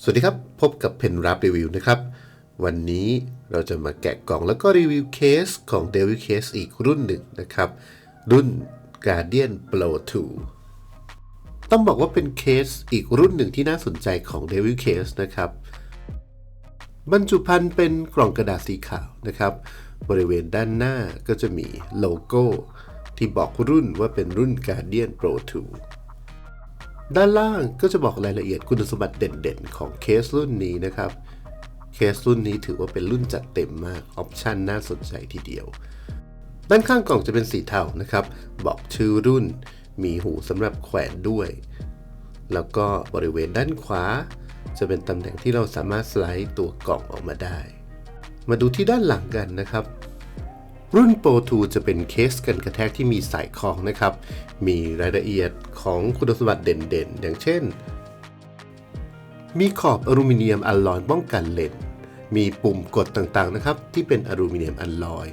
สวัสดีครับ พบกับเพนรับรีวิวนะครับ วันนี้เราจะมาแกะกล่องแล้วก็รีวิวเคสของ Devil Case อีกรุ่นหนึ่งนะครับ รุ่น Guardian Pro 2 ต้องบอกว่าเป็นเคสอีกรุ่นหนึ่งที่น่าสนใจของ Devil Case นะครับ บรรจุภัณฑ์เป็นกล่องกระดาษสีขาวนะครับ บริเวณด้านหน้าก็จะมีโลโก้ที่บอกรุ่นว่าเป็นรุ่น Guardian Pro 2 ด้านล่างก็จะบอกรายละเอียดคุณสมบัติเด่นๆ ของเคสรุ่นนี้นะครับ เคสรุ่นนี้ถือว่าเป็นรุ่นจัดเต็มมาก ออปชันน่าสนใจทีเดียว ด้านข้างกล่องจะเป็นสีเทานะครับ บอกชื่อรุ่น มีหูสำหรับแขวนด้วย แล้วก็บริเวณด้านขวา จะเป็นตำแหน่งที่เราสามารถสไลด์ตัวกล่องออกมาได้ มาดูที่ด้านหลังกันนะครับ รุ่น Pro 2 จะเป็นเคสกันกระแทกที่มีสายคล้องนะครับ มีรายละเอียดของคุณสมบัติเด่นๆ อย่างเช่น มีขอบอลูมิเนียมอลลอยป้องกันเลนมีปุ่มกดต่างๆนะครับ ที่เป็นอลูมิเนียมอลลอย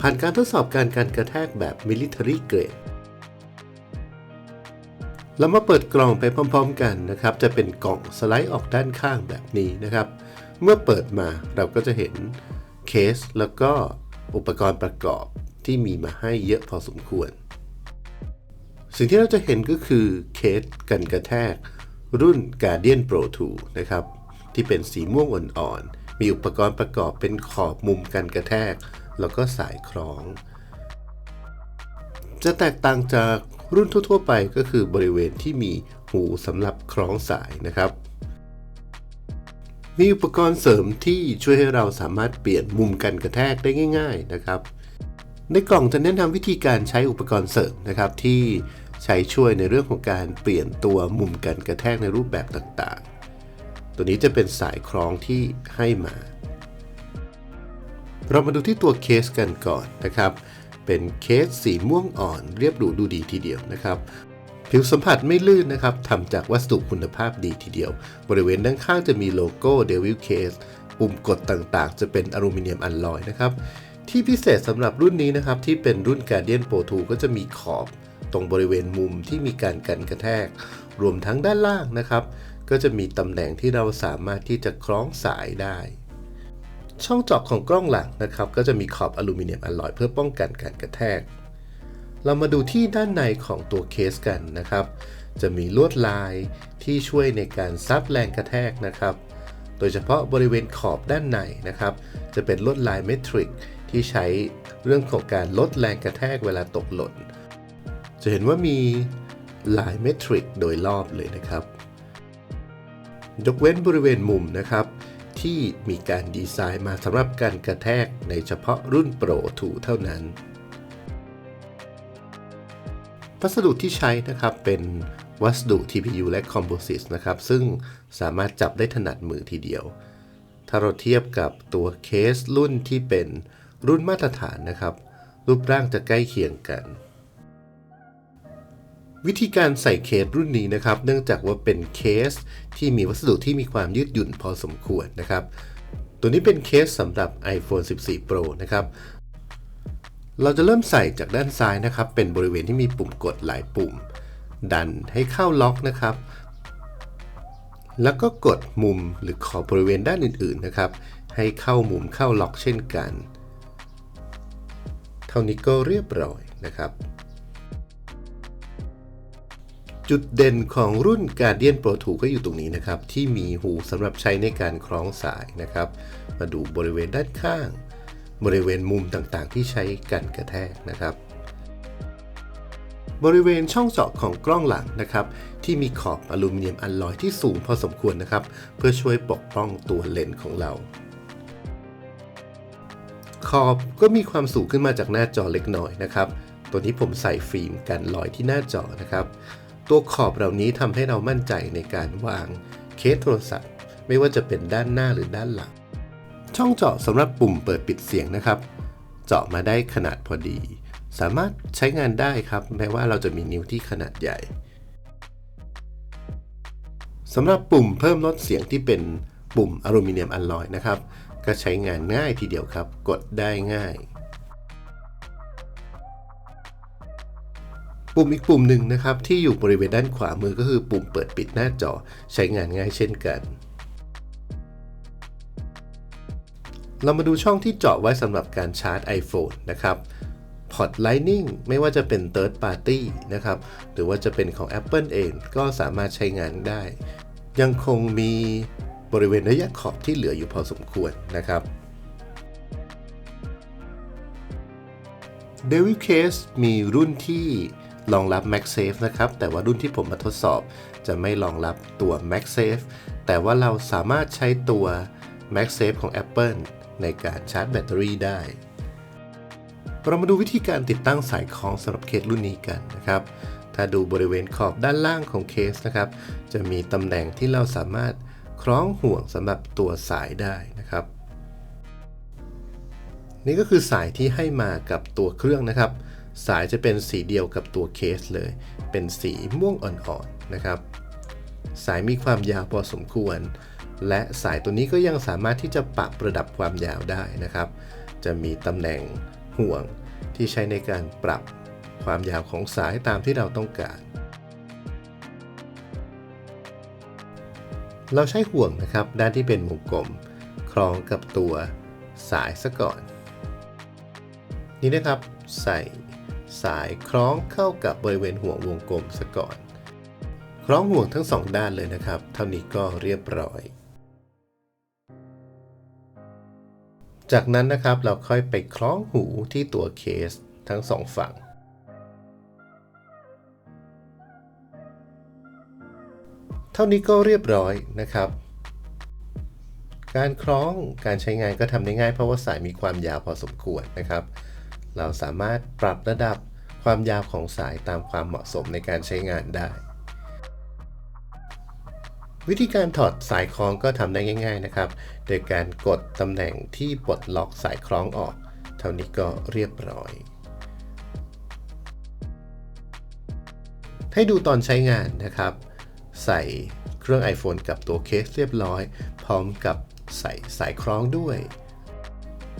ผ่านการทดสอบการการกระแทกแบบ Military Grade เรามาเปิดกล่องไปพร้อมๆกันนะครับ จะเป็นกล่องสไลด์ออกด้านข้างแบบนี้นะครับ เมื่อเปิดมาเราก็จะเห็นเคสแล้วก็ อุปกรณ์ประกอบที่มีมาให้เยอะพอสมควร สิ่งที่เราจะเห็นก็คือเคสกันกระแทก รุ่น Guardian Pro 2 นะครับ ที่เป็นสีม่วงอ่อนๆ มีอุปกรณ์ประกอบเป็นขอบมุมกันกระแทก แล้วก็สายคล้อง จะแตกต่างจากรุ่นทั่วๆ ไปก็คือบริเวณที่มีหูสำหรับคล้องสายนะครับ มีอุปกรณ์เสริมที่ช่วยให้เราสามารถเปลี่ยนมุมกันกระแทกได้ง่าย ๆนะครับ ในกล่องจะแนะนำวิธีการใช้อุปกรณ์เสริมนะครับ ที่ใช้ช่วยในเรื่องของการเปลี่ยนตัวมุมกันกระแทกในรูปแบบต่างๆ ตัวนี้จะเป็นสายคล้องที่ให้มา เรามาดูที่ตัวเคสกันก่อนนะครับ เป็นเคสสีม่วงอ่อนเรียบหรูดูดีทีเดียวนะครับ ผิวสัมผัสไม่ลื่นนะครับทำจากวัสดุคุณภาพดีทีเดียว บริเวณด้านข้างจะมีโลโก้ Devil Case ปุ่มกดต่างๆ จะเป็นอลูมิเนียมอัลลอยนะครับที่พิเศษสำหรับรุ่นนี้นะครับที่เป็นรุ่น Guardian Pro 2 ก็จะมีขอบตรงบริเวณมุมที่มีการกันกระแทก รวมทั้งด้านล่างนะครับ ก็จะมีตำแหน่งที่เราสามารถที่จะคล้องสายได้ ช่องเจาะของกล้องหลังนะครับ ก็จะมีขอบอลูมิเนียมอลลอยเพื่อป้องกันการกระแทก เรามาดูที่ด้านในของตัวเคสกันนะครับ จะมีลวดลายที่ช่วยในการซับแรงกระแทกนะครับ โดยเฉพาะบริเวณขอบด้านในนะครับ จะเป็นลวดลายเมทริกที่ใช้เรื่องของการลดแรงกระแทกเวลาตกหล่น จะเห็นว่ามีลายเมทริกโดยรอบเลยนะครับ ยกเว้นบริเวณมุมนะครับ ที่มีการดีไซน์มาสำหรับการกระแทกในเฉพาะรุ่น Pro 2เท่านั้น วัสดุที่ใช้นะครับเป็นวัสดุ TPU และ Composite นะครับ ซึ่งสามารถจับได้ถนัดมือทีเดียว ถ้าเราเทียบกับตัวเคสรุ่นที่เป็นรุ่นมาตรฐานนะครับ รูปร่างจะใกล้เคียงกัน วิธีการใส่เคสรุ่นนี้นะครับ เนื่องจากว่าเป็นเคสที่มีวัสดุที่มีความยืดหยุ่นพอสมควรนะครับ ตัวนี้เป็นเคสสำหรับ iPhone 14 Pro นะครับ เราจะเริ่มใส่จากด้านซ้ายนะครับ เป็นบริเวณที่มีปุ่มกดหลายปุ่ม ดันให้เข้าล็อกนะครับ แล้วก็กดมุมหรือขอบบริเวณด้านอื่นๆนะครับ ให้เข้ามุมเข้าล็อกเช่นกัน เท่านี้ก็เรียบร้อยนะครับ จุดเด่นของรุ่น Guardian Pro 2 ก็อยู่ตรงนี้นะครับ ที่มีหูสำหรับใช้ในการคล้องสายนะครับ มาดูบริเวณด้านข้าง บริเวณมุมต่างๆ ที่ใช้กันกระแทกนะครับ บริเวณช่องเจาะของกล้องหลังนะครับ ที่มีขอบอลูมิเนียมอลลอยที่สูงพอสมควรนะครับ เพื่อช่วยปกป้องตัวเลนส์ของเรา ขอบก็มีความสูงขึ้นมาจากหน้าจอเล็กน้อยนะครับ ตัวนี้ผมใส่ฟิล์มกันรอยที่หน้าจอนะครับ ตัวขอบเหล่านี้ทำให้เรามั่นใจในการวางเคสโทรศัพท์ ไม่ว่าจะเป็นด้านหน้าหรือด้านหลัง ช่องเจาะสำหรับปุ่มเปิดปิดเสียงนะครับ เจาะมาได้ขนาดพอดี สามารถใช้งานได้ครับแม้ว่าเราจะมีนิ้วที่ขนาดใหญ่สำหรับปุ่มเพิ่มลดเสียงที่เป็นปุ่มอลูมิเนียมอลลอยนะครับ ก็ใช้งานง่ายทีเดียวครับ กดได้ง่าย ปุ่มอีกปุ่มหนึ่งนะครับ ที่อยู่บริเวณด้านขวามือก็คือปุ่มเปิดปิดหน้าจอใช้งานง่ายเช่นกัน เรามาดูช่องที่เจาะไว้สำหรับการชาร์จ iPhone นะครับพอร์ต Lightning ไม่ว่าจะเป็น Third Party นะครับ หรือว่าจะเป็นของ Apple เองก็สามารถใช้งานได้ ยังคงมีบริเวณระยะขอบที่เหลืออยู่พอสมควรนะครับ Devil Case มีรุ่นที่รองรับ MagSafe นะครับ แต่ว่ารุ่นที่ผมมาทดสอบจะไม่รองรับตัว MagSafe แต่ว่าเราสามารถใช้ตัว MagSafe ของ Apple ในการชาร์จแบตเตอรี่ได้ เรามาดูวิธีการติดตั้งสายคล้องสำหรับเคสรุ่นนี้กันนะครับ ถ้าดูบริเวณขอบด้านล่างของเคสนะครับ จะมีตำแหน่งที่เราสามารถคล้องห่วงสำหรับตัวสายได้นะครับ นี่ก็คือสายที่ให้มากับตัวเครื่องนะครับ สายจะเป็นสีเดียวกับตัวเคสเลย เป็นสีม่วงอ่อนๆนะครับ สายมีความยาวพอสมควร และสายตัวนี้ก็ยังสามารถที่จะปรับระดับความยาวได้นะครับ จะมีตำแหน่งห่วงที่ใช้ในการปรับความยาวของสายตามที่เราต้องการ เราใช้ห่วงนะครับ ด้านที่เป็นวงกลม คล้องกับตัวสายซะก่อน นี่นะครับใส่สายคล้องเข้ากับบริเวณห่วงวงกลมซะก่อน คล้องห่วงทั้งสองด้านเลยนะครับ เท่านี้ก็เรียบร้อย จากนั้นนะครับเราค่อยไปคล้องหูที่ตัวเคสทั้งสองฝั่ง เท่านี้ก็เรียบร้อยนะครับ การคล้องการใช้งานก็ทำได้ง่ายเพราะว่าสายมีความยาวพอสมควรนะครับ เราสามารถปรับระดับความยาวของสายตามความเหมาะสมในการใช้งานได้ วิธีการถอดสายคล้องก็ทำได้ง่าย ๆนะครับ โดยการกดตำแหน่งที่ปลดล็อกสายคล้องออก เท่านี้ก็เรียบร้อย ให้ดูตอนใช้งานนะครับ ใส่เครื่อง iPhone กับตัวเคสเรียบร้อย พร้อมกับใส่สายคล้องด้วย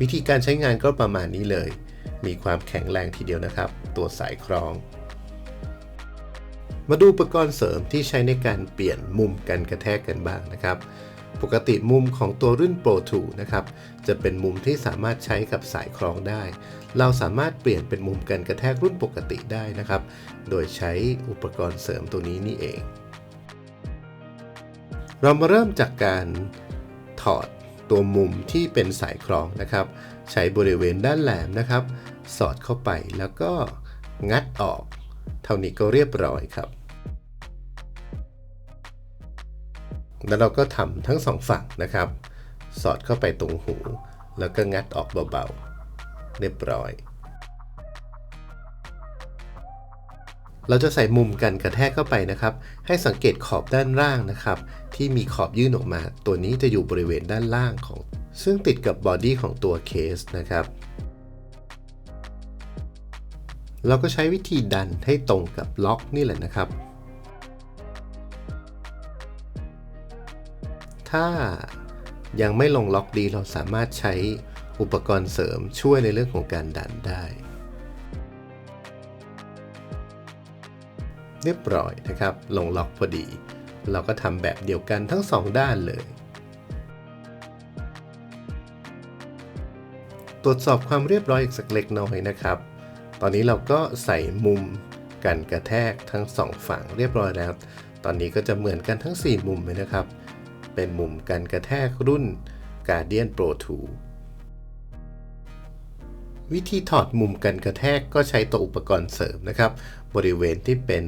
วิธีการใช้งานก็ประมาณนี้เลย มีความแข็งแรงทีเดียวนะครับ ตัวสายคล้อง มาดูอุปกรณ์เสริมที่ใช้ในการเปลี่ยนมุมกันกระแทกกันบ้างนะครับ ปกติมุมของตัวรุ่น Pro 2นะครับ จะเป็นมุมที่สามารถใช้กับสายคล้องได้ เราสามารถเปลี่ยนเป็นมุมกันกระแทกรุ่นปกติได้นะครับ โดยใช้อุปกรณ์เสริมตัวนี้นี่เอง เรามาเริ่มจากการถอดตัวมุมที่เป็นสายคล้องนะครับ ใช้บริเวณด้านแหลมนะครับ สอดเข้าไปแล้วก็งัดออก เท่านี้ก็เรียบร้อยครับ แล้วเราก็ทำทั้งสองฝั่งนะครับ สอดเข้าไปตรงหู แล้วก็งัดออกเบาๆ เรียบร้อย เราจะใส่มุมกันกระแทกเข้าไปนะครับ ให้สังเกตขอบด้านล่างนะครับ ที่มีขอบยื่นออกมา ตัวนี้จะอยู่บริเวณด้านล่างของ ซึ่งติดกับบอดี้ของตัวเคสนะครับ เราก็ใช้วิธีดันให้ตรงกับล็อกนี่แหละนะครับ ถ้ายังไม่ลงล็อกดีเราสามารถใช้อุปกรณ์เสริมช่วยในเรื่องของการดันได้ เรียบร้อยนะครับ ลงล็อกพอดี เราก็ทำแบบเดียวกันทั้งสองด้านเลย ตรวจสอบความเรียบร้อยอีกสักเล็กน้อยนะครับ ตอนนี้เราก็ใส่มุมกันกระแทกทั้งสองฝั่งเรียบร้อยแล้ว ตอนนี้ก็จะเหมือนกันทั้ง 4 มุมเลยนะครับ เป็นมุมกันกระแทกรุ่น Guardian Pro 2 วิธีถอดมุมกันกระแทกก็ใช้ตัวอุปกรณ์เสริมนะครับ บริเวณที่เป็น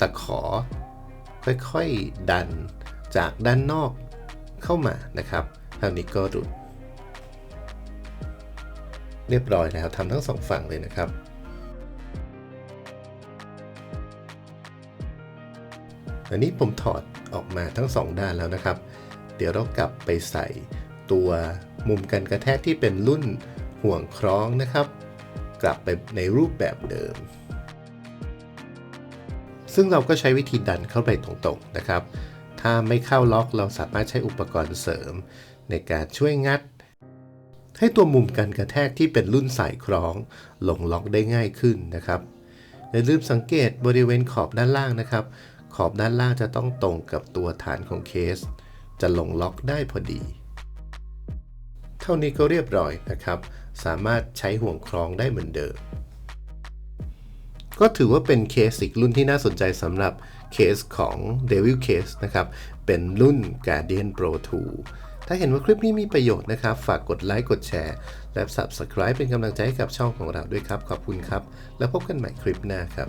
ตะขอ ค่อยๆดันจากด้านนอกเข้ามานะครับทานี้ก็หลุดเรียบร้อยแล้วทำทั้งสองฝั่งเลยนะครับ อันนี้ผมถอดออกมาทั้งสองด้านแล้วนะครับ เดี๋ยวเรากลับไปใส่ตัวมุมกันกระแทกที่เป็นรุ่นห่วงคล้องนะครับ กลับไปในรูปแบบเดิม ซึ่งเราก็ใช้วิธีดันเข้าไปตรงๆนะครับ ถ้าไม่เข้าล็อกเราสามารถใช้อุปกรณ์เสริม ในการช่วยงัด ให้ตัวมุมกันกระแทกที่เป็นรุ่นสายคล้องลงล็อกได้ง่ายขึ้นนะครับอย่าลืมสังเกตบริเวณขอบด้านล่างนะครับ ขอบด้านล่างจะต้องตรงกับตัวฐานของเคส จะลงล็อกได้พอดี เท่านี้ก็เรียบร้อยนะครับ สามารถใช้ห่วงคล้องได้เหมือนเดิม ก็ถือว่าเป็นเคสอีกรุ่นที่น่าสนใจสำหรับเคสของ Devil Case นะครับ เป็นรุ่น Guardian Pro 2 ถ้าเห็นว่าคลิปนี้มีประโยชน์นะครับ ฝากกดไลค์ กดแชร์ และ Subscribe เป็นกำลังใจให้กับช่องของเราด้วยครับ ขอบคุณครับ แล้วพบกันใหม่คลิปหน้าครับ